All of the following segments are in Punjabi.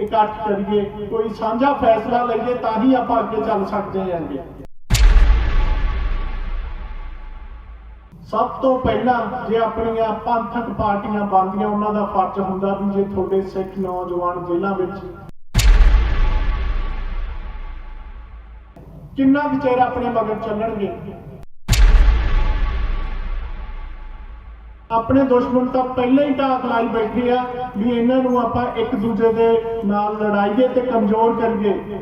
ਇਕੱਠ ਕਰੀਏ, ਕੋਈ ਸਾਂਝਾ ਫੈਸਲਾ ਲਈਏ ਤਾਂ ਹੀ ਆਪਾਂ ਅੱਗੇ ਚੱਲ ਸਕਦੇ ਹਾਂਗੇ। ਸਭ ਤੋਂ ਪਹਿਲਾਂ ਜੇ ਆਪਣੀਆਂ ਪੰਥਕ ਪਾਰਟੀਆਂ ਬਣਦੀਆਂ, ਉਹਨਾਂ ਦਾ ਫਰਜ਼ ਹੁੰਦਾ ਵੀ ਜੇ ਤੁਹਾਡੇ ਸਿੱਖ ਨੌਜਵਾਨ ਜੇਲ੍ਹਾਂ ਵਿੱਚ ਕਿੰਨਾ ਕੁ ਚਿਰ ਆਪਣੇ ਮਗਰ ਚੱਲਣਗੇ? ਆਪਣੇ ਦੁਸ਼ਮਣ ਤਾਂ ਪਹਿਲਾਂ ਹੀ ਢਾਕ ਲਾਈ ਬੈਠੇ ਆ ਵੀ ਇਹਨਾਂ ਨੂੰ ਆਪਾਂ ਇੱਕ ਦੂਜੇ ਦੇ ਨਾਲ ਲੜਾਈਏ ਤੇ ਕਮਜ਼ੋਰ ਕਰੀਏ।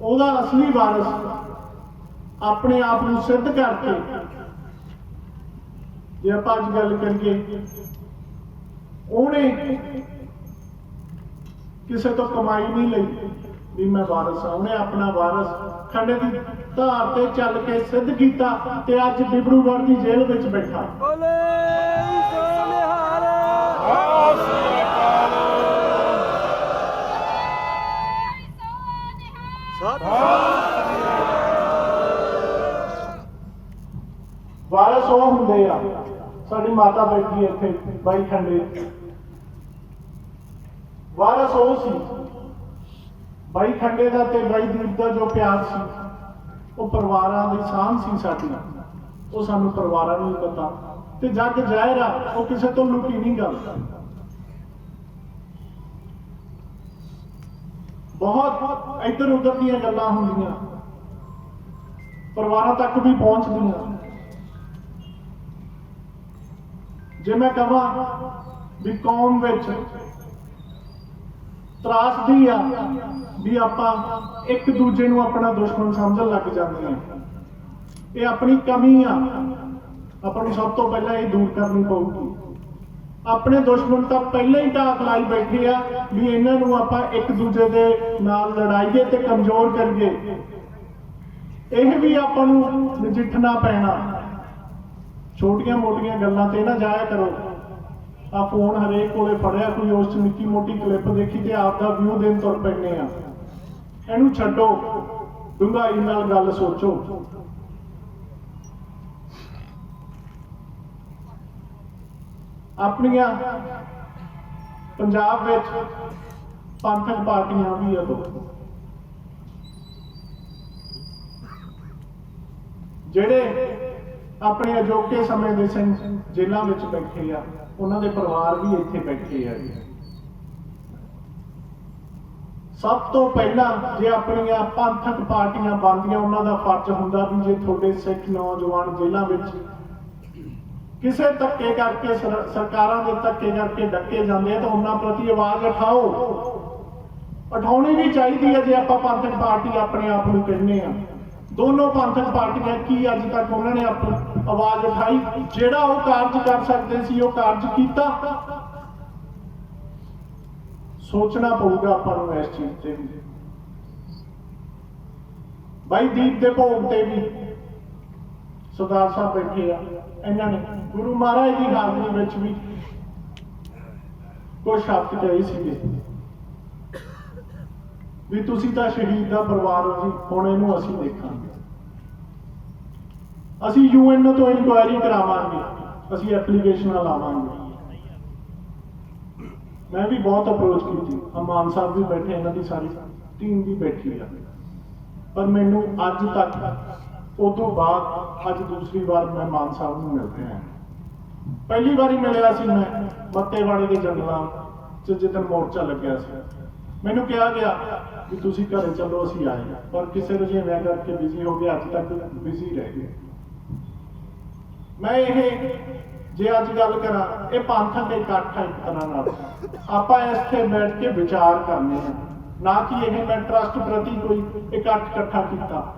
ਉਹਦਾ ਅਸਲੀ ਵਾਰਿਸ ਆਪਣੇ ਆਪ ਨੂੰ ਸਿੱਧ ਕਰਕੇ ਜੇ ਆਪਾਂ ਅੱਜ ਗੱਲ ਕਰੀਏ, ਉਹਨੇ ਕਿਸੇ ਤੋਂ ਕਮਾਈ ਨਹੀਂ ਲਈ ਵੀ ਮੈਂ ਵਾਰਿਸ ਹਾਂ ਉਹਨੇ ਆਪਣਾ ਵਾਰਿਸ ਖੰਡੇ ਦੀ ਧਾਰ ਤੇ ਚੱਲ ਕੇ ਸਿੱਧ ਕੀਤਾ ਤੇ ਅੱਜ ਡਿਬਰੂਗੜ੍ਹ ਦੀ ਜੇਲ੍ਹ ਵਿੱਚ ਬੈਠਾ। ਬੋਲੇ ਵਾਰਿਸ ਉਹ ਹੁੰਦੇ ਆ ਸਾਡੀ ਮਾਤਾ ਬੈਠੀ ਇੱਥੇ ਬਾਈ ਖੰਡੇ। ਵਾਰਿਸ ਉਹ ਸੀ ਬਾਈ ਖੰਡੇ ਦਾ ਤੇ ਬਾਈ ਦੀਪ ਦਾ ਜੋ ਪਿਆਰ ਸੀ। ਉਹ ਪਰਿਵਾਰਾਂ ਦੀ ਸਾਂਝ ਸੀ ਸਾਡੀਆਂ। ਉਹ ਸਾਨੂੰ ਪਰਿਵਾਰਾਂ ਨੂੰ ਪਤਾ ਤੇ ਜੱਗ ਜ਼ਾਹਿਰ ਆ, ਉਹ ਕਿਸੇ ਤੋਂ ਲੁਕੀ ਨਹੀਂ ਗੱਲ। ਬਹੁਤ ਇੱਧਰ ਉੱਧਰ ਦੀਆਂ ਗੱਲਾਂ ਹੁੰਦੀਆਂ। ਪਰਿਵਾਰਾਂ ਤੱਕ ਵੀ ਪਹੁੰਚਦੀਆਂ। ਜੇ ਮੈਂ ਕਹਾਂ ਵੀ ਕੌਮ ਵਿੱਚ ਤਰਾਸਦੀ ਆ ਵੀ ਆਪਾਂ ਇੱਕ ਦੂਜੇ ਨੂੰ ਆਪਣਾ ਦੁਸ਼ਮਣ ਸਮਝਣ ਲੱਗ ਜਾਂਦੇ ਆ ਇਹ ਆਪਣੀ ਕਮੀ ਆ। ਆਪਾਂ ਨੂੰ ਸਭ ਤੋਂ ਪਹਿਲਾਂ ਇਹ ਦੂਰ ਕਰਨੀ ਪਊਗੀ। ਆਪਣੇ ਦੁਸ਼ਮਣ ਤਾਂ ਪਹਿਲਾਂ ਹੀ ਢਾਕ ਲਾਈ ਬੈਠੇ ਆ ਵੀ ਇਹਨਾਂ ਨੂੰ ਆਪਾਂ ਇੱਕ ਦੂਜੇ ਦੇ ਨਾਲ ਲੜਾਈਏ ਤੇ ਕਮਜ਼ੋਰ ਕਰੀਏ। ਇਹ ਵੀ ਆਪਾਂ ਨੂੰ ਨਜਿੱਠਣਾ ਪੈਣਾ। ਛੋਟੀਆਂ ਮੋਟੀਆਂ ਗੱਲਾਂ ਤੇ ਨਾ ਜਾਇਆ ਕਰੋ। ਆ ਫੋਨ ਹਰੇਕ ਕੋਲੇ ਫੜਿਆ, ਕੋਈ ਉਸ ਚ ਨਿੱਕੀ ਮੋਟੀ ਕਲਿੱਪ ਦੇਖੀ ਤੇ ਆਪ ਦਾ ਵਿਊ ਦੇਣ ਤੁਰ ਪੈਂਦੇ ਆ। ਇਹਨੂੰ ਛੱਡੋ। ਡੂੰਘਾਈ ਨਾਲ ਗੱਲ ਸੋਚੋ। ਆਪਣੀਆਂ ਪੰਜਾਬ ਵਿੱਚ ਪੰਥਕ ਪਾਰਟੀਆਂ ਵੀ ਆ ਦੋ। ਜਿਹੜੇ ਆਪਣੇ ਅਜੋਕੇ ਸਮੇਂ ਦੇ ਸਿੰਘ ਜੇਲ੍ਹਾਂ ਵਿੱਚ ਬੈਠੇ ਆ। ਉਹਨਾਂ ਦੇ ਪਰਿਵਾਰ ਵੀ ਇੱਥੇ ਬੈਠੇ ਆ। ਸਭ ਤੋਂ ਪਹਿਲਾਂ ਜੇ ਆਪਣੀਆਂ ਪੰਥਕ ਪਾਰਟੀਆਂ ਬਣਦੀਆਂ, ਉਹਨਾਂ ਦਾ ਫਰਜ਼ ਹੁੰਦਾ ਵੀ ਜੇ ਤੁਹਾਡੇ ਸਿੱਖ ਨੌਜਵਾਨ ਜੇਲ੍ਹਾਂ ਵਿੱਚ ਕਿਸੇ ਧੱਕੇ ਕਰਕੇ ਸਰ- ਸਰਕਾਰਾਂ ਦੇ ਧੱਕੇ ਕਰਕੇ ਡੱਕੇ ਜਾਂਦੇ ਆ ਤਾਂ ਉਹਨਾਂ ਪ੍ਰਤੀ ਆਵਾਜ਼ ਉਠਾਓ। ਉਠਾਉਣੀ ਵੀ ਚਾਹੀਦੀ ਹੈ ਜੇ ਆਪਾਂ ਪੰਥਕ ਪਾਰਟੀ ਆਪਣੇ ਆਪ ਨੂੰ ਕਹਿੰਦੇ ਆ। ਦੋਨੋਂ ਪੰਥਕ ਪਾਰਟੀਆਂ ਕੀ ਅੱਜ ਤੱਕ ਉਹਨਾਂ ਨੇ ਆਪਣੀ ਆਵਾਜ਼ ਉਠਾਈ? ਜਿਹੜਾ ਉਹ ਕਾਰਜ ਕਰ ਸਕਦੇ ਸੀ, ਉਹ ਕਾਰਜ ਕੀਤਾ। ਸੋਚਣਾ ਪਊਗਾ ਆਪਾਂ ਨੂੰ ਇਸ ਚੀਜ਼ ਤੇ ਵੀ। ਬਾਈ ਦੀਪ ਦੇ ਭੋਗ ਤੇ ਵੀ ਸਰਦਾਰ ਸਾਹਿਬ ਬੈਠੇ ਆ। ਇਹਨਾਂ ਨੇ ਗੁਰੂ ਮਹਾਰਾਜ ਦੀ ਹਾਜ਼ਰੀ ਵਿੱਚ ਵੀ ਕੁਝ ਸ਼ਬਦ ਕਹੇ ਸੀਗੇ। ਵੀ ਤੁਸੀਂ ਤਾਂ ਸ਼ਹੀਦ ਦਾ ਪਰਿਵਾਰ ਹੋ ਜੀ, ਹੁਣ ਇਹਨੂੰ ਅਸੀਂ ਦੇਖਾਂਗੇ। ਅਸੀਂ ਯੂਐਨ ਤੋਂ ਇਨਕੁਆਇਰੀ ਕਰਾਵਾਂਗੇ, ਅਸੀਂ ਐਪਲੀਕੇਸ਼ਨਾਂ ਲਾਵਾਂਗੇ। ਮੈਂ ਵੀ ਬਹੁਤ ਅਪਰੋਚ ਕੀਤੀ। ਅਮਾਨ ਸਾਹਿਬ ਵੀ ਬੈਠੇ, ਇਹਨਾਂ ਦੀ ਸਾਰੀ ਟੀਮ ਵੀ ਬੈਠੀ ਆ। ਪਰ ਮੈਨੂੰ ਅੱਜ ਤੱਕ ਉਸ ਤੋਂ ਬਾਅਦ, ਅੱਜ ਦੂਸਰੀ ਵਾਰ ਮੈਂ ਮਾਨ ਸਾਹਿਬ ਨੂੰ ਮਿਲ ਰਿਹਾ ਪਹਿਲੀ ਵਾਰੀ ਮਿਲਿਆ ਸੀ ਮੈਂ, ਮੱਤੇਵਾੜੇ ਦੇ ਜੰਗਲਾਂ ਚ ਜਿੱਦਣ ਮੋਰਚਾ ਲੱਗਿਆ ਸੀ। ਮੈਨੂੰ ਕਿਹਾ ਗਿਆ ਕਿ ਤੁਸੀਂ ਘਰੇ ਚੱਲੋ, ਅਸੀਂ ਆਏ ਹਾਂ। ਪਰ ਕਿਸੇ ਰੁਝੇਵਿਆਂ ਕਰਕੇ ਬਿਜ਼ੀ ਹੋ ਗਿਆ, ਅੱਜ ਤੱਕ ਬਿਜ਼ੀ ਰਹਿ ਗਏ ਮੈਂ ਇਹ ਜੇ ਅੱਜ ਗੱਲ ਕਰਾਂ, ਇਹ ਪੰਥਕ ਇਕੱਠ ਹੈ ਇੱਕ ਤਰ੍ਹਾਂ ਨਾਲ। ਆਪਾਂ ਇੱਥੇ ਬੈਠ ਕੇ ਵਿਚਾਰ ਕਰਨੇ ਆ। ਨਾ ਕਿ ਇਹ ਮੈਂ ਟਰਸਟ ਪ੍ਰਤੀ ਕੋਈ ਇਕੱਠ ਇਕੱਠਾ ਕੀਤਾ।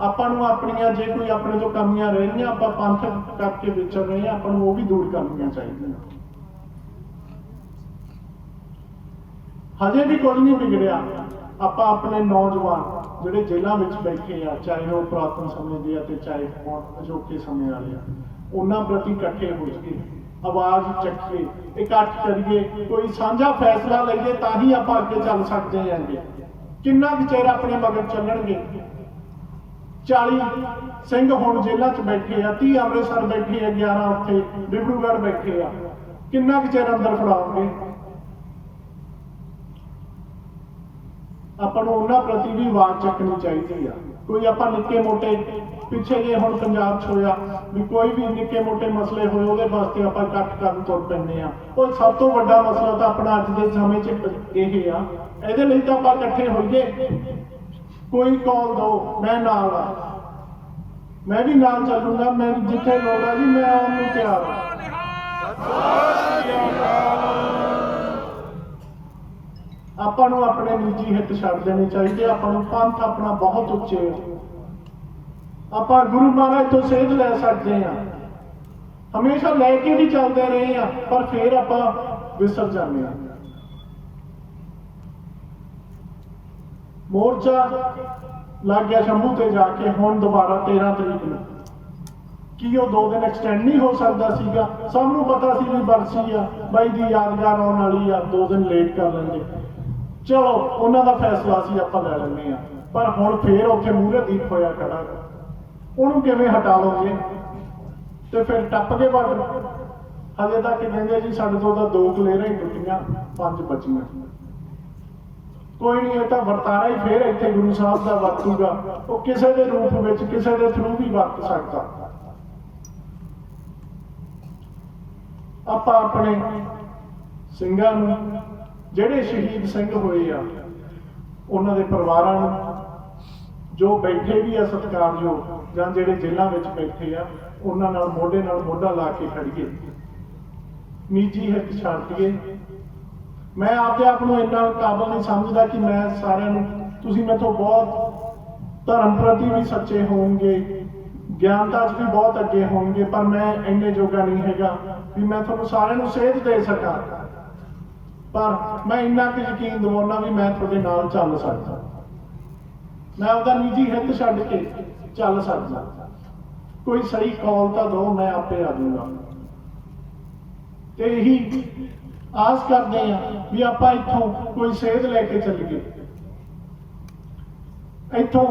ਆਪਾਂ ਨੂੰ ਆਪਣੀਆਂ, ਜੇ ਕੋਈ ਆਪਣੇ ਤੋਂ ਕਮੀਆਂ ਰਹਿੰਦੀਆਂ ਆਪਾਂ ਪੰਥਕ ਕਰਕੇ ਵਿਚਰ ਰਹੇ ਆ ਆਪਾਂ ਨੂੰ ਉਹ ਵੀ ਦੂਰ ਕਰਨੀਆਂ ਚਾਹੀਦੀਆਂ। ਹਜੇ ਵੀ ਕੁਝ ਨਹੀਂ ਵਿਗੜਿਆ। ਆਪਾਂ ਆਪਣੇ ਨੌਜਵਾਨ ਜਿਹੜੇ ਜੇਲ੍ਹਾਂ ਵਿੱਚ ਬੈਠੇ ਆ, ਚਾਹੇ ਉਹ ਪੁਰਾਤਨ ਸਮੇਂ ਦੇ ਆ ਤੇ ਚਾਹੇ ਹੁਣ ਅਜੋਕੇ ਸਮੇਂ ਵਾਲੇ ਆ, ਉਹਨਾਂ ਪ੍ਰਤੀ ਇਕੱਠੇ ਹੋ ਕੇ ਆਵਾਜ਼ ਚੱਕੀਏ, ਇਕੱਠ ਕਰੀਏ, ਕੋਈ ਸਾਂਝਾ ਫੈਸਲਾ ਲਈਏ ਤਾਂ ਹੀ ਆਪਾਂ ਅੱਗੇ ਚੱਲ ਸਕਦੇ ਹਾਂਗੇ। ਕਿੰਨਾ ਕੁ ਚਿਰ ਆਪਣੇ ਮਗਰ ਚੱਲਣਗੇ? 40 ਸਿੰਘ ਹੁਣ ਜੇਲ੍ਹਾਂ 'ਚ ਬੈਠੇ ਆ 30 ਅੰਮ੍ਰਿਤਸਰ ਬੈਠੇ ਆ 11 ਉੱਥੇ ਡਿਬਰੂਗੜ੍ਹ ਬੈਠੇ ਆ। ਕਿੰਨਾ ਕੁ ਚਿਰ ਅੰਦਰ ਫੜਾਉਂਗੇ ਆਪਾਂ ਨੂੰ ਉਹਨਾਂ ਪ੍ਰਤੀ ਵੀ ਆਵਾਜ਼ ਚੱਕਣੀ ਚਾਹੀਦੀ ਆ। ਕੋਈ ਆਪਾਂ ਨਿੱਕੇ ਮੋਟੇ ਪਿੱਛੇ ਜੇ ਹੁਣ ਪੰਜਾਬ 'ਚ ਹੋਇਆ, ਵੀ ਕੋਈ ਵੀ ਨਿੱਕੇ ਮੋਟੇ ਮਸਲੇ ਹੋਏ, ਉਹਦੇ ਵਾਸਤੇ ਆਪਾਂ ਇਕੱਠ ਕਰਨ ਤੁਰ ਪੈਂਦੇ ਆ। ਉਹ ਸਭ ਤੋਂ ਵੱਡਾ ਮਸਲਾ ਤਾਂ ਆਪਣਾ ਅੱਜ ਦੇ ਸਮੇਂ 'ਚ ਇਹ ਆ। ਇਹਦੇ ਲਈ ਤਾਂ ਆਪਾਂ ਇਕੱਠੇ ਹੋਈਏ। ਕੋਈ ਕਾਲ ਦੋ, ਮੈਂ ਨਾਲ ਆ। ਮੈਂ ਵੀ ਨਾਲ ਚੱਲੂਗਾ, ਮੈਂ ਜਿੱਥੇ ਲੋੜ ਆ ਜੀ, ਮੈਂ ਆਉਣ ਨੂੰ ਤਿਆਰ ਆ। ਆਪਾਂ ਨੂੰ ਆਪਣੇ ਨਿੱਜੀ ਹਿੱਤ ਛੱਡ ਦੇਣੇ ਚਾਹੀਦੇ, ਆਪਾਂ ਨੂੰ ਪੰਥ ਆਪਣਾ ਬਹੁਤ ਉੱਚੇ ਹੈ। ਆਪਾਂ ਗੁਰੂ ਮਹਾਰਾਜ ਤੋਂ ਸੇਧ ਲੈ ਸਕਦੇ ਹਾਂ। ਹਮੇਸ਼ਾ ਲੈ ਕੇ ਵੀ ਚੱਲਦੇ ਰਹੇ ਆ ਪਰ ਫਿਰ ਆਪਾਂ ਵਿਸਰ ਜਾਂਦੇ ਆ ਮੋਰਚਾ ਲੱਗ ਗਿਆ ਸ਼ੰਭੂ ਤੇ ਜਾ ਕੇ, ਹੁਣ ਦੁਬਾਰਾ 13 ਤਰੀਕ ਨੂੰ। ਕੀ ਉਹ ਦੋ ਦਿਨ ਐਕਸਟੈਂਡ ਨਹੀਂ ਹੋ ਸਕਦਾ ਸੀਗਾ? ਸਭ ਨੂੰ ਪਤਾ ਸੀ ਵੀ ਬਰਸੀ ਆ, ਬਾਈ ਦੀ ਯਾਦਗਾਰ ਆਉਣ ਵਾਲੀ ਆ, ਦੋ ਦਿਨ ਲੇਟ ਕਰ ਲੈਂਦੇ। ਚਲੋ, ਉਹਨਾਂ ਦਾ ਫੈਸਲਾ ਸੀ ਆਪਾਂ ਲੈ ਲੈਂਦੇ ਆ ਪਰ ਹੁਣ ਫੇਰ ਉੱਥੇ ਮੂਹਰੇ ਦੀਪ ਹੋਇਆ ਖੜਾ। ਉਹਨੂੰ ਕਿਵੇਂ ਹਟਾ ਲਓਗੇ? ਤੇ ਫਿਰ ਟੱਪ ਕੇ ਬਾਰਡਰ ਹਜੇ ਤੱਕ ਕਹਿੰਦੇ ਜੀ, ਸਾਡੇ ਤੋਂ ਤਾਂ ਦੋ ਕਲੇਰਾਂ ਹੀ ਟੁੱਟੀਆਂ, ਪੰਜ ਬਚੀਆਂ। ਕੋਈ ਨਹੀਂ, ਇਹ ਤਾਂ ਵਰਤਾਰਾ ਹੀ ਫੇਰ ਇੱਥੇ ਗੁਰੂ ਸਾਹਿਬ ਦਾ ਵਰਤੂਗਾ। ਉਹ ਕਿਸੇ ਦੇ ਰੂਪ ਵਿੱਚ, ਕਿਸੇ ਦੇ ਥਰੂ ਵੀ ਵਰਤ ਸਕਦਾ। ਆਪਾਂ ਆਪਣੇ ਸਿੰਘਾਂ ਨੂੰ ਜਿਹੜੇ ਸ਼ਹੀਦ ਸਿੰਘ ਹੋਏ ਆ, ਉਹਨਾਂ ਦੇ ਪਰਿਵਾਰਾਂ ਨੂੰ, ਜੋ ਬੈਠੇ ਵੀ ਆ ਸਤਿਕਾਰਯੋਗ, ਜਾਂ ਜਿਹੜੇ ਜੇਲ੍ਹਾਂ ਵਿੱਚ ਬੈਠੇ ਆ, ਉਹਨਾਂ ਨਾਲ ਮੋਢੇ ਨਾਲ ਮੋਢਾ ਲਾ ਕੇ ਖੜੀਏ ਨਿੱਜੀ ਹਿੱਤ ਛੱਡ ਮੈਂ ਆਪਦੇ ਆਪ ਨੂੰ ਇੰਨਾ ਕਾਬਲ ਨਹੀਂ ਸਮਝਦਾ ਕਿ ਮੈਂ ਸਾਰਿਆਂ ਨੂੰ, ਤੁਸੀਂ ਮੈਥੋਂ ਬਹੁਤ ਧਰਮ ਪ੍ਰਤੀ ਵੀ ਸੱਚੇ ਹੋਵੋਗੇ ਗਿਆਨਤਾ 'ਚ ਵੀ ਬਹੁਤ ਅੱਗੇ ਹੋਵੋਗੇ, ਪਰ ਮੈਂ ਇੰਨੇ ਜੋਗਾ ਨਹੀਂ ਹੈਗਾ ਵੀ ਮੈਂ ਤੁਹਾਨੂੰ ਸਾਰਿਆਂ ਨੂੰ ਸੇਧ ਦੇ ਸਕਾਂ। ਪਰ ਮੈਂ ਇੰਨਾ ਕੁ ਯਕੀਨ ਦਿਵਾਉਣਾ ਵੀ ਮੈਂ ਤੁਹਾਡੇ ਨਾਲ ਚੱਲ ਸਕਦਾ। ਮੈਂ ਉਹਦਾ ਨਿੱਜੀ ਹਿੱਤ ਛੱਡ ਕੇ ਚੱਲ ਸਕਦਾ। ਕੋਈ ਸਹੀ ਕਾਲ ਤਾਂ ਦੋ, ਮੈਂ ਆਪੇ ਆ ਜਾਊਗਾ। ਤੇ ਇਹੀ ਆਸ ਕਰਦੇ ਆ ਵੀ ਆਪਾਂ ਇੱਥੋਂ ਕੋਈ ਸੇਧ ਲੈ ਕੇ ਚੱਲੀਏ। ਇੱਥੋਂ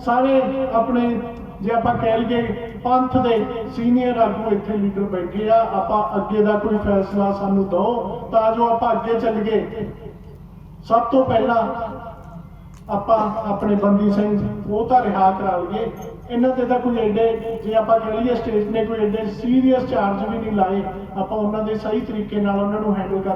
ਸਾਰੇ ਆਪਣੇ, ਜੇ ਆਪਾਂ ਕਹਿ ਲਈਏ ਪੰਥ ਦੇ ਸੀਨੀਅਰ ਆਗੂ ਇੱਥੇ ਲੀਡਰ ਬੈਠੇ ਆ, ਆਪਾਂ ਅੱਗੇ ਦਾ ਕੋਈ ਫੈਸਲਾ ਸਾਨੂੰ ਦਿਓ, ਤਾਂ ਜੋ ਆਪਾਂ ਅੱਗੇ ਚੱਲੀਏ। ਸਭ ਤੋਂ ਪਹਿਲਾਂ ਆਪਾਂ ਆਪਣੇ ਬੰਦੀ ਸਿੰਘ, ਉਹ ਤਾਂ ਰਿਹਾ ਕਰਾ ਲਈਏ ਇਹਨਾਂ ਤੇ ਤਾਂ ਕੋਈ ਐਡੇ, ਜੇ ਆਪਾਂ ਕਹਿ ਲਈਏ ਸਟੇਟ ਨੇ ਕੋਈ ਐਡੇ ਸੀਰੀਅਸ ਚਾਰਜ ਵੀ ਨਹੀਂ ਲਾਏ, ਆਪਾਂ ਉਹਨਾਂ ਦੇ ਸਹੀ ਤਰੀਕੇ ਨਾਲ ਉਹਨਾਂ ਨੂੰ ਹੈਂਡਲ ਕਰ